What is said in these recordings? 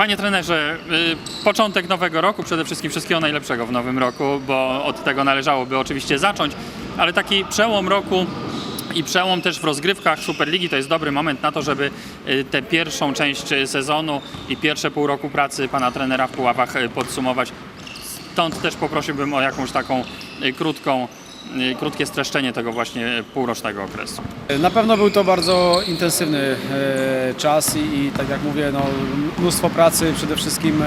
Panie trenerze, y, początek nowego roku, przede wszystkim wszystkiego najlepszego w nowym roku, bo od tego należałoby oczywiście zacząć, ale taki przełom roku i przełom też w rozgrywkach Superligi to jest dobry moment na to, żeby y, tę pierwszą część sezonu i pierwsze pół roku pracy pana trenera w Puławach y, podsumować. Stąd też poprosiłbym o jakąś taką krótką, krótkie streszczenie tego właśnie półrocznego okresu. Na pewno był to bardzo intensywny e, czas i, i tak jak mówię, no, mnóstwo pracy przede wszystkim e,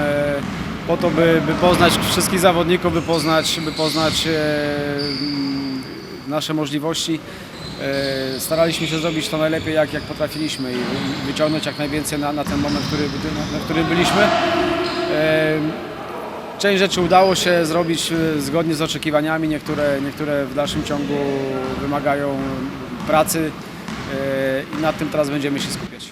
po to, by, by poznać wszystkich zawodników, by poznać, by poznać e, mm, nasze możliwości. Staraliśmy się zrobić to najlepiej jak, jak potrafiliśmy i wy- wyciągnąć jak najwięcej na, na ten moment, który, na, na którym byliśmy. Część rzeczy udało się zrobić e, zgodnie z oczekiwaniami, niektóre, niektóre w dalszym ciągu wymagają pracy e, i nad tym teraz będziemy się skupiać.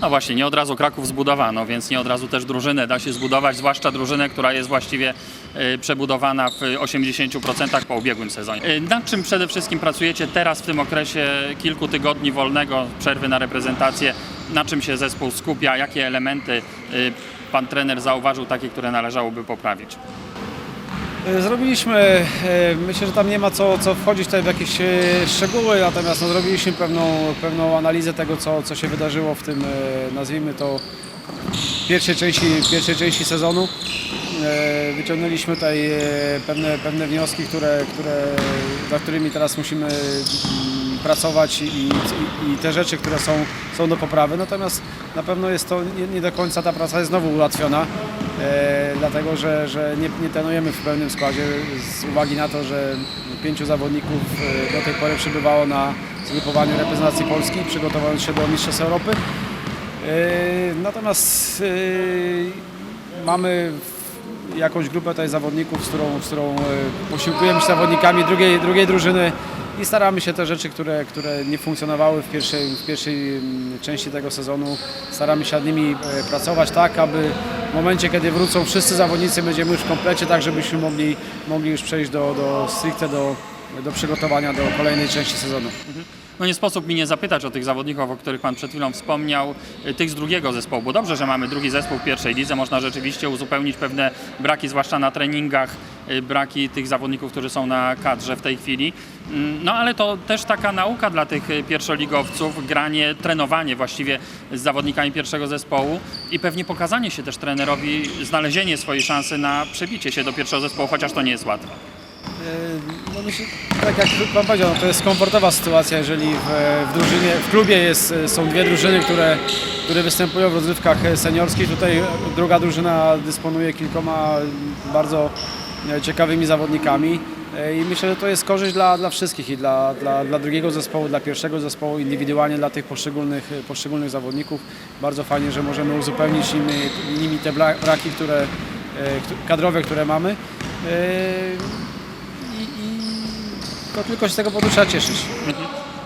No właśnie, nie od razu Kraków zbudowano, więc nie od razu też drużynę da się zbudować, zwłaszcza drużynę, która jest właściwie e, przebudowana w 80% po ubiegłym sezonie. Nad czym przede wszystkim pracujecie teraz w tym okresie kilku tygodni wolnego, przerwy na reprezentację? Na czym się zespół skupia? Jakie elementy e, pan trener zauważył, takie, które należałoby poprawić? E, Zrobiliśmy, e, myślę, że tam nie ma co, co wchodzić tutaj w jakieś e, szczegóły, natomiast no, zrobiliśmy pewną, pewną analizę tego, co, co się wydarzyło w tym, nazwijmy to, pierwszej części, pierwszej części sezonu. Wyciągnęliśmy tutaj pewne, pewne wnioski, które, które, nad którymi teraz musimy pracować i, i, i te rzeczy, które są, są do poprawy. Natomiast na pewno jest to nie, nie do końca ta praca jest znowu ułatwiona, e, dlatego że, że nie, nie trenujemy w pełnym składzie z uwagi na to, że pięciu zawodników e, do tej pory przebywało na zgrupowaniu reprezentacji Polski, przygotowując się do Mistrzostw Europy. E, Natomiast e, mamy jakąś grupę tutaj zawodników, z którą, z którą e, posiłkujemy się zawodnikami drugiej, drugiej drużyny i staramy się te rzeczy, które, które nie funkcjonowały w pierwszej, w pierwszej mm, części tego sezonu, staramy się nad nimi e, pracować tak, aby w momencie, kiedy wrócą wszyscy zawodnicy, będziemy już w komplecie, tak żebyśmy mogli, mogli już przejść do, do stricte do, do przygotowania do kolejnej części sezonu. No nie sposób mi nie zapytać o tych zawodników, o których Pan przed chwilą wspomniał, y, tych z drugiego zespołu, bo dobrze, że mamy drugi zespół w pierwszej lidze, można rzeczywiście uzupełnić pewne braki, zwłaszcza na treningach, y, braki tych zawodników, którzy są na kadrze w tej chwili. Mm, No ale to też taka nauka dla tych y, pierwszoligowców, granie, trenowanie właściwie z zawodnikami pierwszego zespołu i pewnie pokazanie się też trenerowi, znalezienie swojej szansy na przebicie się do pierwszego zespołu, chociaż to nie jest łatwe. No myślę, tak jak Pan powiedział, no to jest komfortowa sytuacja, jeżeli w, w drużynie, w klubie jest, są dwie drużyny, które, które występują w rozrywkach seniorskich. Tutaj druga drużyna dysponuje kilkoma bardzo e, ciekawymi zawodnikami. E, I myślę, że to jest korzyść dla, dla wszystkich i dla, dla, dla drugiego zespołu, dla pierwszego zespołu, indywidualnie dla tych poszczególnych, poszczególnych zawodników. Bardzo fajnie, że możemy uzupełnić nimi, nimi te bra- braki, które, e, któ- kadrowe, które mamy. To tylko się z tego powodu trzeba cieszyć.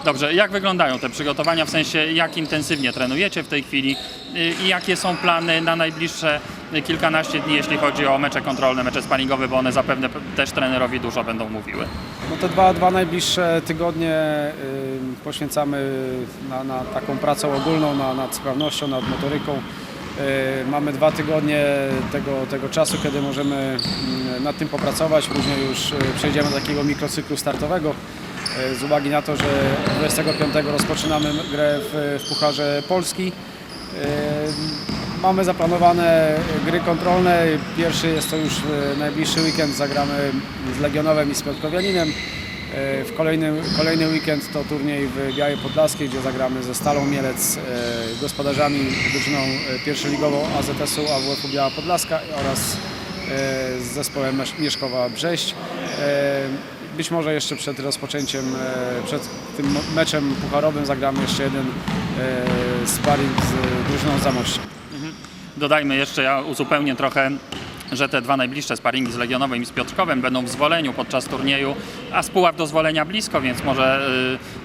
Dobrze, jak wyglądają te przygotowania, w sensie jak intensywnie trenujecie w tej chwili y, i jakie są plany na najbliższe kilkanaście dni, jeśli chodzi o mecze kontrolne, mecze sparingowe, bo one zapewne też trenerowi dużo będą mówiły. No te dwa, dwa najbliższe tygodnie poświęcamy na, na taką pracę ogólną, na, nad sprawnością, nad motoryką. Y, mamy dwa tygodnie tego, tego czasu, kiedy możemy mm, nad tym popracować. Później już y, przejdziemy do takiego mikrocyklu startowego. y, Z uwagi na to, że 25 rozpoczynamy grę w, w Pucharze Polski. Mamy zaplanowane gry kontrolne. Pierwszy jest to już najbliższy weekend. Zagramy z Legionowem i z Piotrkowianinem. E, W kolejny, kolejny weekend to turniej w Białej Podlaskiej, gdzie zagramy ze Stalą Mielec, e, gospodarzami, drużyną e, pierwszoligową AZS-u AWF-u Biała Podlaska oraz z zespołem Mieszkowa Brześć. Być może jeszcze przed rozpoczęciem, przed tym meczem pucharowym zagramy jeszcze jeden sparring z drużyną Zamościa. Dodajmy jeszcze, ja uzupełnię trochę, że te dwa najbliższe sparingi z Legionowym i z Piotrkowem będą w zwoleniu podczas turnieju, a z Puław do zwolenia blisko, więc może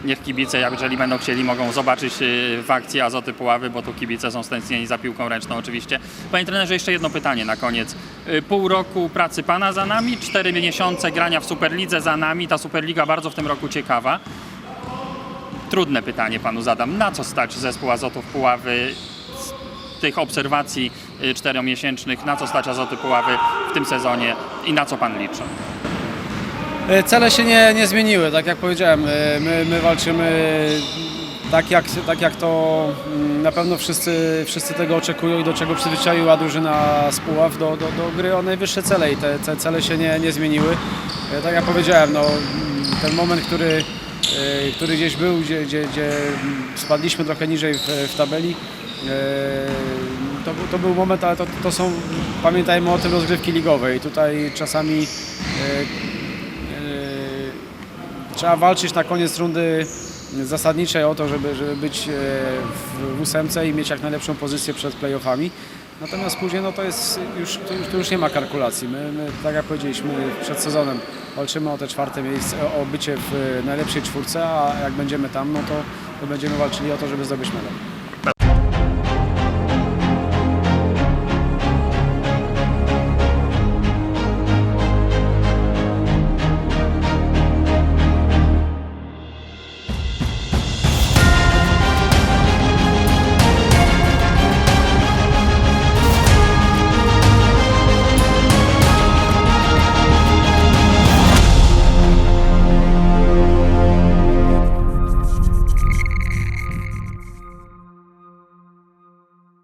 y, niech kibice, jeżeli będą chcieli, mogą zobaczyć y, w akcji Azoty Puławy, bo tu kibice są stęsknieni za piłką ręczną oczywiście. Panie trenerze, jeszcze jedno pytanie na koniec. Y, pół roku pracy Pana za nami, cztery miesiące grania w Superlidze za nami, ta Superliga bardzo w tym roku ciekawa. Trudne pytanie Panu zadam. Na co stać zespół Azotów Puławy tych obserwacji y, czteromiesięcznych, na co stać Azoty Puławy w tym sezonie i na co Pan liczy? E, Cele się nie, nie zmieniły, tak jak powiedziałem, e, my, my walczymy tak jak, tak jak to mm, na pewno wszyscy, wszyscy tego oczekują i do czego przyzwyczaiła drużyna z Puław do, do, do gry o najwyższe cele i te, te cele się nie, nie zmieniły. E, Tak jak powiedziałem, no, ten moment, który, który gdzieś był, gdzie, gdzie, gdzie spadliśmy trochę niżej w, w tabeli, to, był- to był moment, ale to, to są, pamiętajmy o tym, rozgrywki ligowe i tutaj czasami e, Yy, Trzeba walczyć na koniec rundy zasadniczej o to, żeby, żeby być w ósemce i mieć jak najlepszą pozycję przed playoffami. Natomiast później no to jest już, to już, to już nie ma kalkulacji. My, my, tak jak powiedzieliśmy przed sezonem, walczymy o te czwarte miejsce, o bycie w najlepszej czwórce, a jak będziemy tam, no to, to będziemy walczyli o to, żeby zdobyć medal.